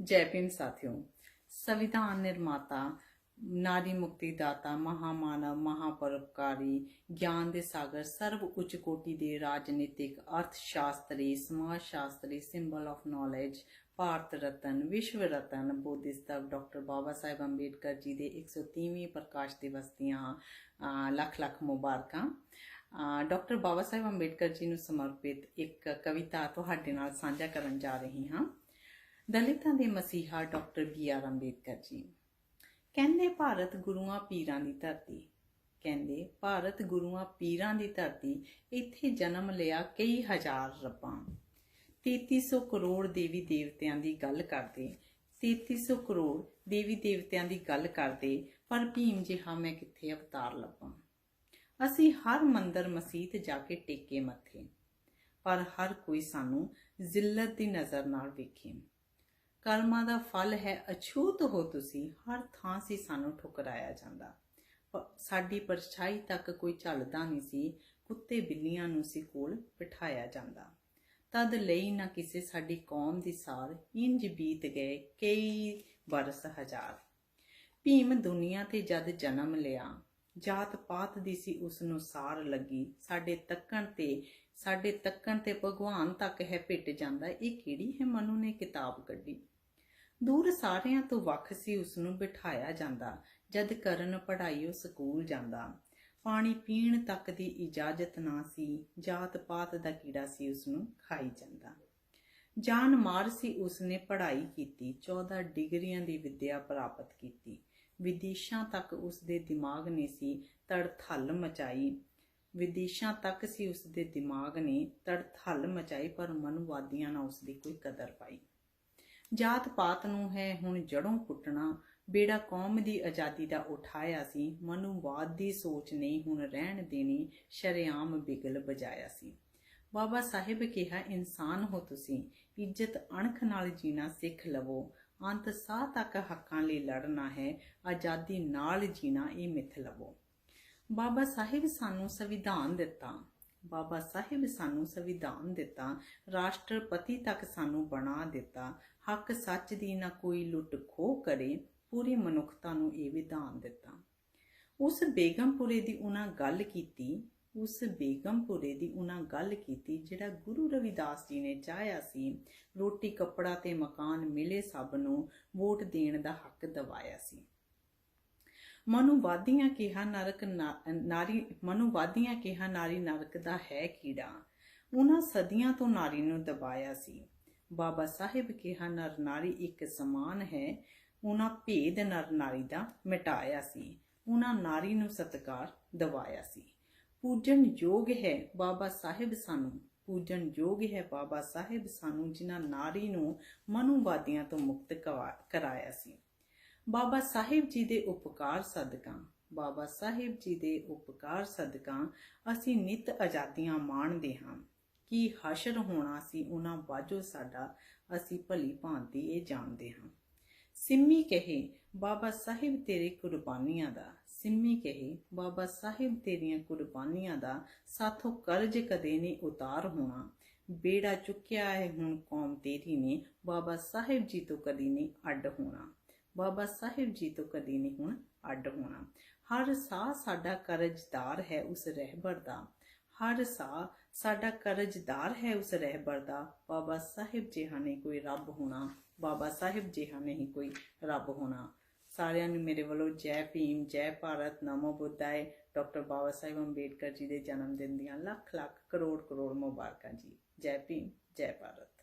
ਜੈ ਭੀਮ ਸਾਥੀਓ, ਸੰਵਿਧਾਨ ਨਿਰਮਾਤਾ, ਨਾਰੀ ਮੁਕਤੀ ਦਾਤਾ, ਮਹਾਮਾਨਵ, ਮਹਾਪਰਉਪਕਾਰੀ, ਗਿਆਨ ਦੇ ਸਾਗਰ, ਸਰਵ ਉੱਚ ਕੋਟੀ ਦੇ ਰਾਜਨੀਤਿਕ ਅਰਥ ਸ਼ਾਸਤਰੀ ਸਮਾਜ ਸ਼ਾਸਤਰੀ symbol of knowledge Bharat Ratna, ਵਿਸ਼ਵ ਰਤਨ ਬੋਧਿਸਤਵ ਡਾਕਟਰ ਬਾਬਾ ਸਾਹਿਬ ਅੰਬੇਡਕਰ ਜੀ ਦੇ 130ਵੀਂ ਪ੍ਰਕਾਸ਼ ਦਿਵਸ ਦੀਆਂ ਲੱਖ ਲੱਖ ਮੁਬਾਰਕਾਂ। ਡਾਕਟਰ ਬਾਬਾ ਸਾਹਿਬ ਅੰਬੇਡਕਰ ਜੀ ਨੂੰ ਸਮਰਪਿਤ ਇੱਕ ਕਵਿਤਾ ਤੁਹਾਡੇ ਨਾਲ ਸਾਂਝਾ ਕਰਨ ਜਾ ਰਹੀ ਹਾਂ। ਦਲਿਤਾਂ ਦੇ ਮਸੀਹਾ doctor B R Ambedkar ji. ਕਹਿੰਦੇ ਭਾਰਤ ਗੁਰੂਆਂ ਪੀਰਾਂ ਦੀ ਧਰਤੀ। ਕਹਿੰਦੇ ਭਾਰਤ ਗੁਰੂਆਂ ਪੀਰਾਂ ਦੀ ਧਰਤੀ, ਇੱਥੇ ਜਨਮ ਲਿਆ ਕਈ ਹਜ਼ਾਰ ਰੱਬਾਂ। 3300 ਕਰੋੜ ਦੇਵੀ ਦੇਵਤਿਆਂ ਦੀ ਗੱਲ ਕਰਦੇ। 3300 ਕਰੋੜ ਦੇਵੀ ਦੇਵਤਿਆਂ ਦੀ ਗੱਲ ਕਰਦੇ, ਪਰ ਭੀਮ ਜਿਹਾ ਮੈਂ ਕਿੱਥੇ ਅਵਤਾਰ ਲੱਭਾਂ? ਅਸੀਂ ਹਰ ਮੰਦਰ ਮਸੀਤ ਜਾ ਕੇ ਟੇਕੇ ਮੱਥੇ, ਪਰ ਹਰ ਕੋਈ ਸਾਨੂੰ ਜ਼ਿਲਤ ਦੀ ਨਜ਼ਰ ਨਾਲ ਵੇਖੇ। ਕਰਮਾਂ ਦਾ ਫਲ ਹੈ, ਅਛੂਤ ਹੋ ਤੁਸੀਂ, ਹਰ ਥਾਂ ਸੀ ਸਾਨੂੰ ਠੁਕਰਾਇਆ ਜਾਂਦਾ। ਸਾਡੀ ਪਰਛਾਈ ਤੱਕ ਕੋਈ ਝੱਲਦਾ ਨਹੀਂ ਸੀ, ਕੁੱਤੇ ਬਿੱਲੀਆਂ ਨੂੰ ਸੀ ਕੋਲ ਬਿਠਾਇਆ ਜਾਂਦਾ। ਤਦ ਲਈ ਨਾ ਕਿਸੇ ਸਾਡੀ ਕੌਮ ਦੀ ਸਾਰ, ਇੰਜ ਬੀਤ ਗਏ ਕਈ ਬਰਸ ਹਜ਼ਾਰ। ਭੀਮ ਦੁਨੀਆ ਤੇ ਜਦ ਜਨਮ ਲਿਆ, ਜਾਤ ਪਾਤ ਦੀ ਸੀ ਉਸ ਨੂੰ ਸਾਰ ਲੱਗੀ, ਸਾਡੇ ਤੱਕਣ ਤੇ, ਸਾਡੇ ਤੱਕਣ ਤੇ ਭਗਵਾਨ ਤੱਕ ਹੈ ਭਿੱਟ ਜਾਂਦਾ, ਇਹ ਕਿਹੜੀ ਹੈ ਮਨੂ ਨੇ ਕਿਤਾਬ ਕੱਢੀ? ਦੂਰ ਸਾਰਿਆਂ ਤੋਂ ਵੱਖ ਸੀ ਉਸ ਨੂੰ ਬਿਠਾਇਆ ਜਾਂਦਾ, ਜਦ ਕਰਨ ਪੜ੍ਹਾਈ ਉਹ ਸਕੂਲ ਜਾਂਦਾ। ਪਾਣੀ ਪੀਣ ਤੱਕ ਦੀ ਇਜਾਜ਼ਤ ਨਾ ਸੀ ਜਾਤ ਪਾਤ ਦਾ ਕੀੜਾ ਸੀ ਉਸ ਨੂੰ ਖਾਈ ਜਾਂਦਾ। ਜਾਨ ਮਾਰ ਸੀ ਉਸ ਨੇ ਪੜ੍ਹਾਈ ਕੀਤੀ 14 ਡਿਗਰੀਆਂ ਦੀ ਵਿੱਦਿਆ ਪ੍ਰਾਪਤ ਕੀਤੀ। ਵਿਦੇਸ਼ਾਂ ਤੱਕ ਉਸ ਦੇ ਦਿਮਾਗ ਨੇ ਸੀ ਤੜਥਲ ਮਚਾਈ। ਵਿਦੇਸ਼ਾਂ ਤੱਕ ਸੀ ਉਸ ਦੇ ਦਿਮਾਗ ਨੇ ਤੜਥਲ ਮਚਾਈ, ਪਰ ਮਨੁਵਾਦੀਆਂ ਨਾਲ ਉਸ ਦੀ ਕੋਈ ਕਦਰ ਪਾਈ। ਜਾਤ ਪਾਤ ਨੂੰ ਹੈ ਹੁਣ ਜੜੋਂ ਪੁੱਟਣਾ ਬੇੜਾ ਕੌਮ ਦੀ ਆਜ਼ਾਦੀ ਦਾ ਉਠਾਇਆ ਸੀ। ਮਨੂਵਾਦ ਦੀ ਸੋਚ ਨਹੀਂ ਹੁਣ ਰਹਿਣ ਦੇਣੀ। ਸ਼ਰੇਆਮ ਬਿਗਲ ਬਜਾਇਆ ਸੀ। ਬਾਬਾ ਸਾਹਿਬ ਕਿਹਾ, ਇਨਸਾਨ ਹੋ ਤੁਸੀਂ। ਇੱਜ਼ਤ ਅਣਖ ਨਾਲ ਜੀਣਾ ਸਿੱਖ ਲਵੋ। ਅੰਤ ਸਾਹ ਤੱਕ ਹੱਕਾਂ ਲਈ ਲੜਨਾ ਹੈ। ਆਜ਼ਾਦੀ ਨਾਲ ਜੀਣਾ ਇਹ ਮਿੱਥ ਲਵੋ। ਬਾਬਾ ਸਾਹਿਬ ਸਾਨੂੰ ਸੰਵਿਧਾਨ ਦਿੱਤਾ। ਬਾਬਾ ਸਾਹਿਬ ਸਾਨੂੰ ਸੰਵਿਧਾਨ ਦਿੱਤਾ, ਰਾਸ਼ਟਰਪਤੀ ਤੱਕ ਸਾਨੂੰ ਬਣਾ ਦਿੱਤਾ। ਹੱਕ ਸੱਚ ਦੀ ਨਾ ਕੋਈ ਲੁੱਟ ਖੋਹ ਕਰੇ, ਪੂਰੀ ਮਨੁੱਖਤਾ ਨੂੰ ਇਹ ਵਿਧਾਨ ਦਿੱਤਾ। ਉਸ ਬੇਗਮਪੁਰੇ ਦੀ ਉਹਨਾਂ ਗੱਲ ਕੀਤੀ, ਉਸ ਬੇਗਮਪੁਰੇ ਦੀ ਉਹਨਾਂ ਗੱਲ ਕੀਤੀ, ਜਿਹੜਾ ਗੁਰੂ ਰਵਿਦਾਸ ਜੀ ਨੇ ਚਾਹਿਆ ਸੀ, ਰੋਟੀ ਕੱਪੜਾ ਤੇ ਮਕਾਨ ਮਿਲੇ ਸਭ ਨੂੰ, ਵੋਟ ਦੇਣ ਦਾ ਹੱਕ ਦਿਵਾਇਆ ਸੀ। ਮਨੁਵਾਦੀਆਂ ਕਿਹਾ ਨਰਕ ਨਾ- ਨਾਰੀ, ਮਨੂਵਾਦੀਆਂ ਕਿਹਾ ਨਾਰੀ ਨਰਕ ਦਾ ਹੈ ਕੀੜਾ। ਉਹਨਾਂ ਸਦੀਆਂ ਤੋਂ ਨਾਰੀ ਨੂੰ ਦਬਾਇਆ ਸੀ। ਬਾਬਾ ਸਾਹਿਬ ਕਿਹਾ ਨਰ ਨਾਰੀ ਇੱਕ ਸਮਾਨ ਹੈ। ਉਹਨਾਂ ਭੇਦ ਨਰ ਨਾਰੀ ਦਾ ਮਿਟਾਇਆ ਸੀ। ਉਹਨਾਂ ਨਾਰੀ ਨੂੰ ਸਤਕਾਰ ਦਵਾਇਆ ਸੀ। ਪੂਜਨ ਯੋਗ ਹੈ ਬਾਬਾ ਸਾਹਿਬ ਸਾਨੂੰ। ਪੂਜਨ ਯੋਗ ਹੈ ਬਾਬਾ ਸਾਹਿਬ ਸਾਨੂੰ, ਜਿਨ੍ਹਾਂ ਨਾਰੀ ਨੂੰ ਮਨੂਵਾਦੀਆਂ ਤੋਂ ਮੁਕਤ ਕਰਾਇਆ ਸੀ। ਬਾਬਾ ਸਾਹਿਬ ਜੀ ਦੇ ਉਪਕਾਰ ਸਦਕਾ, ਬਾਬਾ ਸਾਹਿਬ ਜੀ ਦੇ ਉਪਕਾਰ ਸਦਕਾ ਅਸੀਂ ਨਿਤ ਆਜ਼ਾਦੀਆਂ ਮਾਣਦੇ ਹਾਂ। ਕੀ ਹਸ਼ਰ ਹੋਣਾ ਸੀ ਉਹਨਾਂ ਬਾਝੋ ਸਾਡਾ, ਅਸੀਂ ਭਲੀ ਭਾਂਤੀ ਇਹ ਜਾਣਦੇ ਹਾਂ। ਸਿੰਮੀ ਕਹੇ, ਬਾਬਾ ਸਾਹਿਬ ਤੇਰੇ ਕੁਰਬਾਨੀਆਂ ਦਾ। ਸਿੰਮੀ ਕਹੇ, ਬਾਬਾ ਸਾਹਿਬ ਤੇਰੀਆਂ ਕੁਰਬਾਨੀਆਂ ਦਾ ਸਾਥੋਂ ਕਰਜ਼ ਕਦੇ ਨਹੀਂ ਉਤਾਰ ਹੋਣਾ। ਬੇੜਾ ਚੁੱਕਿਆ ਹੈ ਹੁਣ ਕੌਮ ਤੇਰੀ ਨੇ, ਬਾਬਾ ਸਾਹਿਬ ਜੀ ਤੋਂ ਕਦੀ ਨਹੀਂ ਅੱਡ ਹੋਣਾ। ਬਾਬਾ ਸਾਹਿਬ ਜੀ ਤੋਂ ਕਦੀ ਨਹੀਂ ਹੁਣ ਅੱਡ ਹੋਣਾ। ਹਰ ਸਾਹ ਸਾਡਾ ਕਰਜ਼ਦਾਰ ਹੈ ਉਸ ਰਹਿਬਰ ਦਾ। ਹਰ ਸਾਹ ਸਾਡਾ ਕਰਜ਼ਦਾਰ ਹੈ ਉਸ ਰਹਿਬਰ ਦਾ। ਬਾਬਾ ਸਾਹਿਬ ਜਿਹਾ ਨਹੀਂ ਕੋਈ ਰੱਬ ਹੋਣਾ। ਬਾਬਾ ਸਾਹਿਬ ਜਿਹਾ ਨਹੀਂ ਕੋਈ ਰੱਬ ਹੋਣਾ। ਸਾਰਿਆਂ ਨੂੰ ਮੇਰੇ ਵੱਲੋਂ ਜੈ ਭੀਮ, ਜੈ ਭਾਰਤ, ਨਮੋ ਬੁੱਧਾਏ ਡਾਕਟਰ ਬਾਬਾ ਸਾਹਿਬ ਅੰਬੇਡਕਰ ਜੀ ਦੇ ਜਨਮ ਦਿਨ ਦੀਆਂ ਲੱਖ ਲੱਖ ਕਰੋੜ ਕਰੋੜ ਮੁਬਾਰਕਾਂ ਜੀ। ਜੈ ਭੀਮ, ਜੈ ਭਾਰਤ।